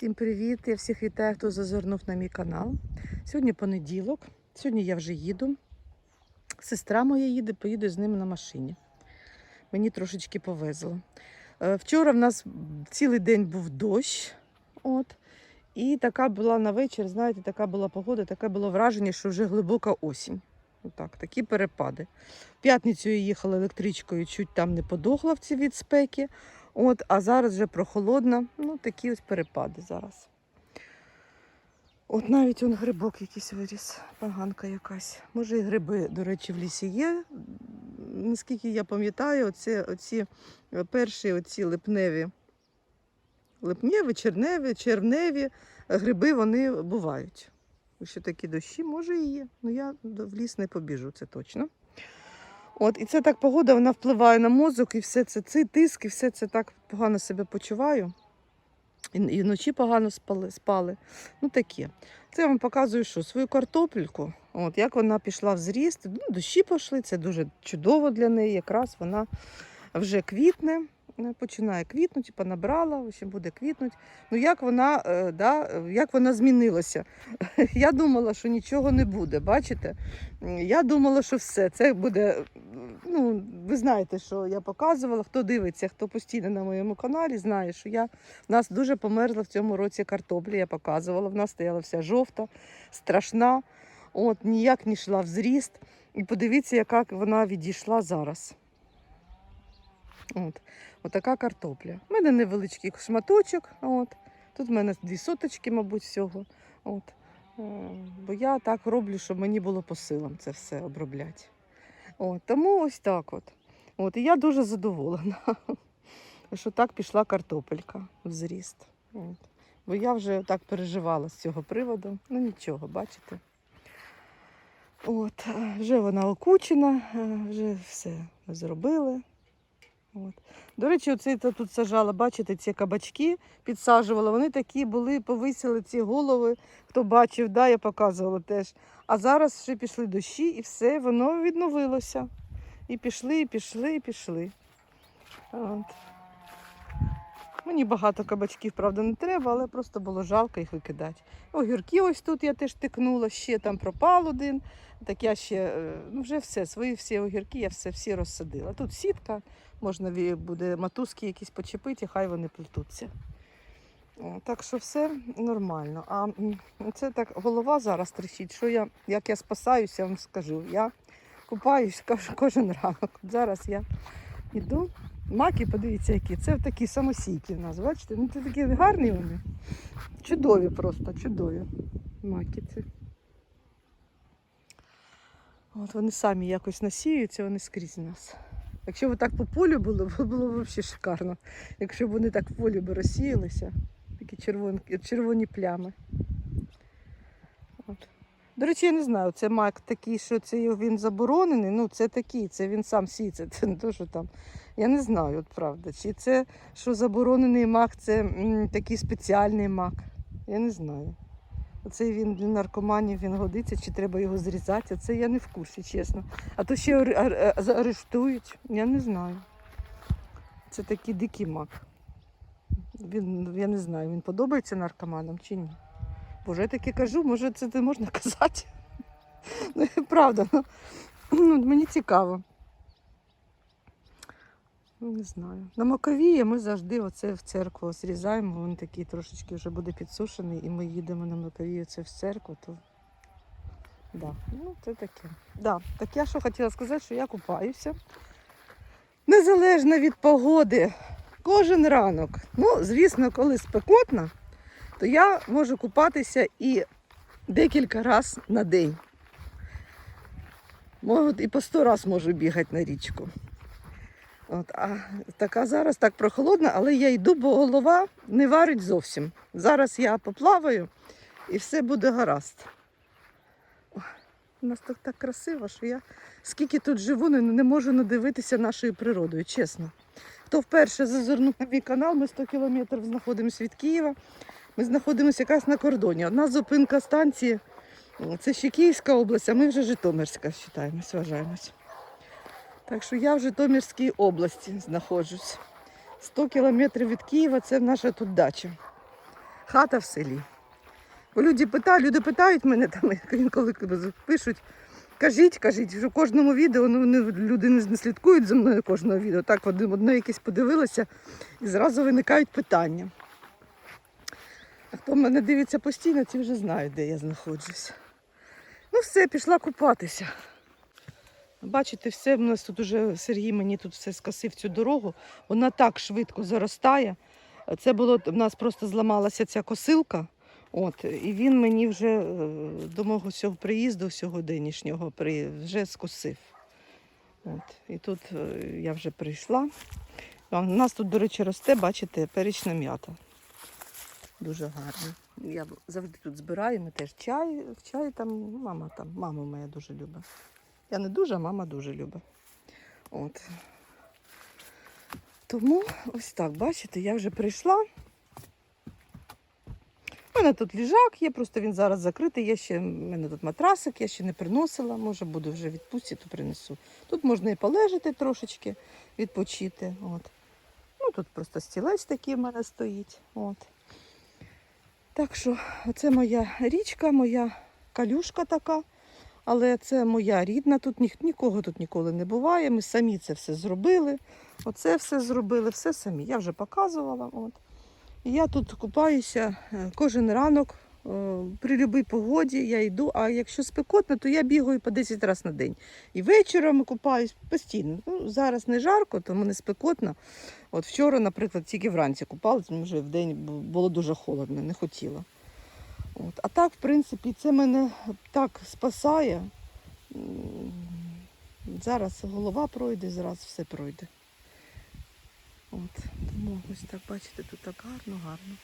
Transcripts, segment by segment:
Всім привіт! Я всіх вітаю, хто зазирнув на мій канал. Сьогодні понеділок. Сьогодні я вже їду. Сестра моя їде, поїду з ними на машині. Мені трошечки повезло. Е, Вчора в нас цілий день був дощ. От. І така була на вечір, знаєте, така була погода, таке було враження, що вже глибока осінь. Отак, такі перепади. В п'ятницю я їхала електричкою, чуть там не подохла в від спеки. От, а зараз вже прохолодно. Ну, такі ось перепади зараз. От навіть он грибок якийсь виріс, поганка якась. Може, і гриби, до речі, в лісі є. Наскільки я пам'ятаю, оці, оці е, перші оці липневі, липневі, черневі, червневі гриби вони бувають. Якщо такі дощі, може і є. Ну я в ліс не побіжу, це точно. От, і це так погода, вона впливає на мозок, і все це, цей тиск, і все це так погано себе почуваю. І, і вночі погано спали, спали. Ну таке. Це я вам показую, що свою картопельку, от, як вона пішла в зріст. Ну, дощі пішли, це дуже чудово для неї. Якраз вона вже квітне, починає квітнути, понабрала, в общем, буде квітнути. Ну як вона, е, да, е, як вона змінилася? Я думала, що нічого не буде. Бачите? Я думала, що все. Це буде. Ну, ви знаєте, що я показувала. Хто дивиться, хто постійно на моєму каналі, знає, що я в нас дуже померзла в цьому році картоплі. Я показувала. В нас стояла вся жовта, страшна. От ніяк не йшла в зріст. І подивіться, яка вона відійшла зараз. От. Отака картопля. У мене невеличкий шматочок. От. Тут в мене дві соточки, мабуть, всього. От. Е, Бо я так роблю, щоб мені було по силам це все обробляти. От. Тому ось так от. От. І я дуже задоволена, що так пішла картопелька в зріст. От. Бо я вже так переживала з цього приводу. Ну нічого, бачите. От, е, вже вона окучена, е, вже все зробили. От. До речі, оце тут сажала, бачите, ці кабачки підсаджувала. Вони такі були, повисіли ці голови. Хто бачив, да, я показувала теж. А зараз ще пішли дощі і все, воно відновилося. І пішли, і пішли, і пішли. От. Мені багато кабачків, правда, не треба, але просто було жалко їх викидати. Огірки ось тут я теж тикнула, ще там пропав один. Так я ще, е, ну вже все, свої всі огірки я все всі розсадила. Тут сітка, можна буде матузки якісь почепити, хай вони плетуться. Так що все нормально. А це так голова зараз трещить. Що я, як я спасаюся, вам скажу. Я купаюсь кожен ранок. Зараз я йду. Маки, подивіться, які. Це такі самосійки в нас. Бачите? Ну це такі гарні вони. Чудові просто, чудові. Маки ці. От вони самі якось насіються, вони скрізь у нас. Якщо б так по полю було, було б взагалі шикарно. Якщо б вони так в полі б розсіялися, такі червоні, червоні плями. От. До речі, я не знаю, це мак такий, що це він заборонений. Ну, це такий, це він сам сіється, це не то, що там. Я не знаю, от правда. Чи це що заборонений мак, це м, такий спеціальний мак. Я не знаю. Оцей він для наркоманів він годиться, чи треба його зрізати. Це я не в курсі, чесно. А то ще аре- заарештують, я не знаю. Це такий дикий мак. Він, я не знаю, він подобається наркоманам чи ні. Боже, я таке кажу, може це можна казати. Ну, правда, ну, ну, мені цікаво. Не знаю. На Маковії ми завжди оце в церкву зрізаємо. Він такий трошечки вже буде підсушений, і ми їдемо на Маковію це в церкву, то да. ну, це таке. Да. Так я що хотіла сказати, що я купаюся. Незалежно від погоди, кожен ранок. Ну, звісно, коли спекотно, то я можу купатися і декілька разів на день. Можу, і по сто разів можу бігати на річку. От, а така зараз так прохолодна, але я йду, бо голова не варить зовсім. Зараз я поплаваю і все буде гаразд. Ой, У нас так, так красиво, що я скільки тут живу, не, не можу надивитися нашою природою, чесно. Хто вперше зазирнув на мій канал, ми 100 кілометрів знаходимося від Києва. Ми знаходимося якраз на кордоні. Одна зупинка станції це ще Київська область, а ми вже Житомирська вважаємось. Так що я в Житомирській області знаходжусь. 100 кілометрів від Києва це наша тут дача. хата в селі. Бо люди питають, люди питають мене там інколи пишуть. Кажіть, кажіть, що в кожному відео ну, люди не, слідкують за мною кожного відео. Так, одне якесь подивилася і зразу виникають питання. А хто мене дивиться постійно, ті вже знають, де я знаходжусь. Ну все, пішла купатися. Бачите, все в нас тут уже Сергій мені тут все скосив цю дорогу. Вона так швидко заростає. Це було в нас просто зламалася ця косилка. От, і він мені вже е, до мого цього приїзду сьогоднішнього вже скосив. От, і тут е, я вже прийшла. У нас тут, до речі, росте, бачите, перечна м'ята. Дуже гарно. Я завжди тут збираю, ми теж чай, чай там, ну, мама там, мама моя дуже любить. Я не дуже, а мама дуже любить. От. Тому ось так, бачите, я вже прийшла. У мене тут ліжак є, просто він зараз закритий. Я ще, у мене тут матрасик, я ще не приносила, може буду вже відпустці, то принесу. Тут можна і полежати трошечки, відпочити. От. Ну, тут просто стілець такий в мене стоїть. От. Так що це моя річка, моя калюшка така. Але це моя рідна, тут ні, нікого тут ніколи не буває. Ми самі це все зробили. Оце все зробили, все самі. Я вже показувала. От. Я тут купаюся е, кожен ранок при будь-якій погоді я йду, а якщо спекотно, то я бігаю по 10 разів на день. І вечором купаюсь постійно. Ну, зараз не жарко, тому не спекотно. От вчора, наприклад, тільки вранці купалась, вже в день було дуже холодно, не хотіла. От. А так, в принципі, це мене так спасає. Зараз голова пройде, зараз все пройде. От. Тому ось так, бачите, тут так гарно, гарно.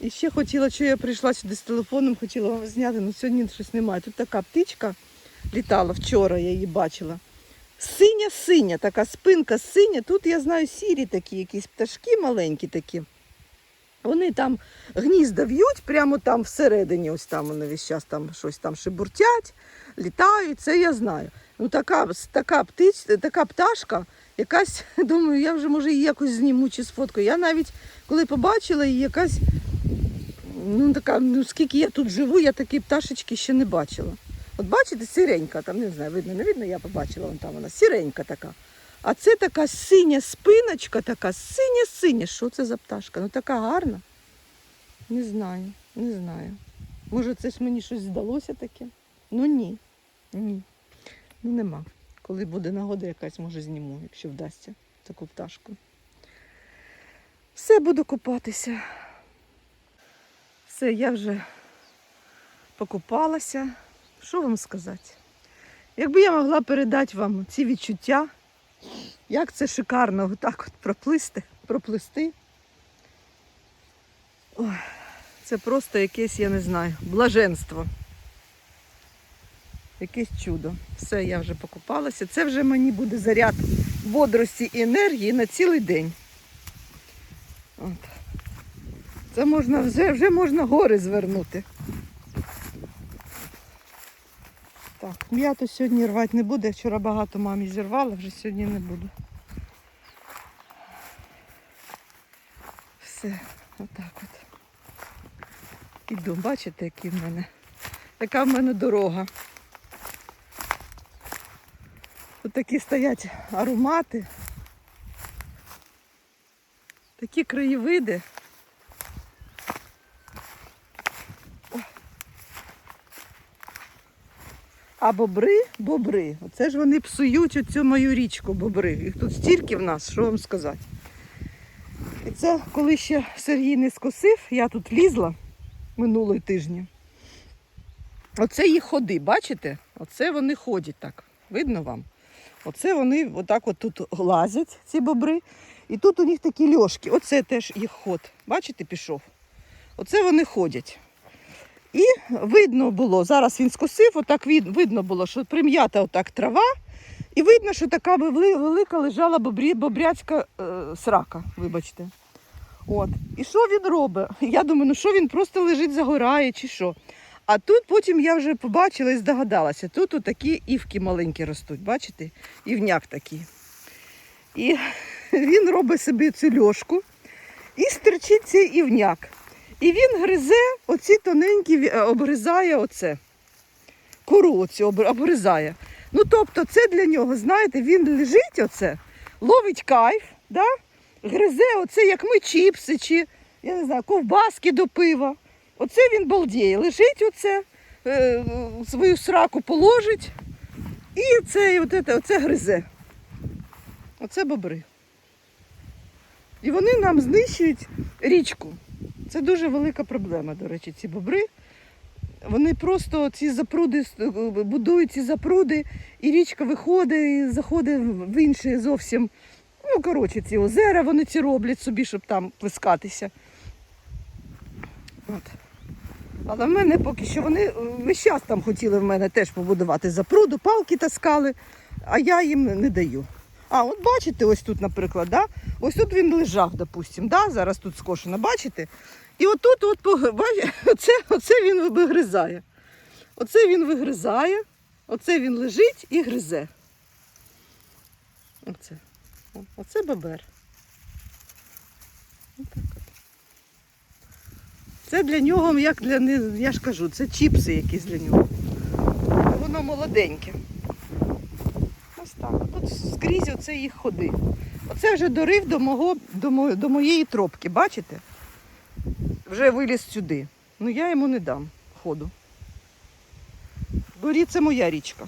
І ще хотіла, що я прийшла сюди з телефоном, хотіла вам зняти, але сьогодні щось немає. Тут така птичка літала вчора, я її бачила. Синя-синя, така спинка синя. Тут я знаю сірі такі, якісь пташки маленькі такі. Вони там гнізда в'ють прямо там всередині, ось там вони весь час там щось там шебуртять, літають, це я знаю. Ну така, така, птич, така пташка, якась, думаю, я вже може її якось зніму чи сфоткаю. Я навіть коли побачила її якась, ну така, ну скільки я тут живу, я такі пташечки ще не бачила. От бачите, сіренька, там не знаю, видно, не видно, я побачила, вон там вона сіренька така. А це така синя спиночка, така синя-синя. Що це за пташка? Ну така гарна. Не знаю, не знаю. Може, це ж мені щось здалося таке? Ну ні. Ні. Ну нема. Коли буде нагода якась, може зніму, якщо вдасться таку пташку. Все, буду купатися. Все, я вже покупалася. Що вам сказати? Якби я могла передати вам ці відчуття, як це шикарно отак от проплисти, проплисти. Ой, це просто якесь, я не знаю, блаженство. Якесь чудо. Все, я вже покупалася. Це вже мені буде заряд бодрості і енергії на цілий день. От. Це можна вже, вже можна гори звернути. Так, м'яту сьогодні рвати не буде. Вчора багато мамі зірвала, вже сьогодні не буду. Все, отак от. Іду, бачите, які в мене. Така в мене дорога. Тут такі стоять аромати. Такі краєвиди. А бобри, бобри. Оце ж вони псують оцю мою річку бобри. Їх тут стільки в нас, що вам сказати. І це коли ще Сергій не скосив, я тут лізла минулої тижні. Оце їх ходи, бачите? Оце вони ходять так. Видно вам? Оце вони отак от тут лазять, ці бобри. І тут у них такі льошки. Оце теж їх ход. Бачите, пішов. Оце вони ходять. І видно було, зараз він скосив, отак видно було, що прим'ята отак трава, і видно, що така вели- велика лежала бобряцька е, срака, вибачте. От. І що він робить? Я думаю, ну що він просто лежить, загорає чи що. А тут потім я вже побачила і здогадалася. Тут такі івки маленькі ростуть, бачите? Івняк такий. І він робить собі цю льошку. І стерчить цей івняк. І він гризе оці тоненькі, е, обгризає оце. Кору оцю об- обгризає. Ну, тобто, це для нього, знаєте, він лежить оце, ловить кайф, да? гризе оце, як ми чіпси, чи я не знаю, ковбаски до пива. Оце він балдіє. Лежить оце, е, свою сраку положить, і це, от це, оце гризе. Оце бобри. І вони нам знищують річку. Це дуже велика проблема, до речі, ці бобри. Вони просто ці запруди будують ці запруди, і річка виходить і заходить в інше зовсім. Ну, коротше, ці озера вони ці роблять собі, щоб там плескатися. От. Але в мене поки що вони весь час там хотіли в мене теж побудувати запруду, палки таскали, а я їм не даю. А, от бачите, ось тут, наприклад, да? ось тут він лежав, допустим, да? зараз тут скошено, бачите? І отут, от, бачите, оце, оце він вигризає. Оце він вигризає, оце він лежить і гризе. Оце. Оце бобер. Це для нього, як для я ж кажу, це чіпси якісь для нього. Воно молоденьке. Скрізь оце їх ходив. Оце вже дорив до, мого, до, мо- до моєї тропки, бачите? Вже виліз сюди. Ну я йому не дам ходу. Горі це моя річка.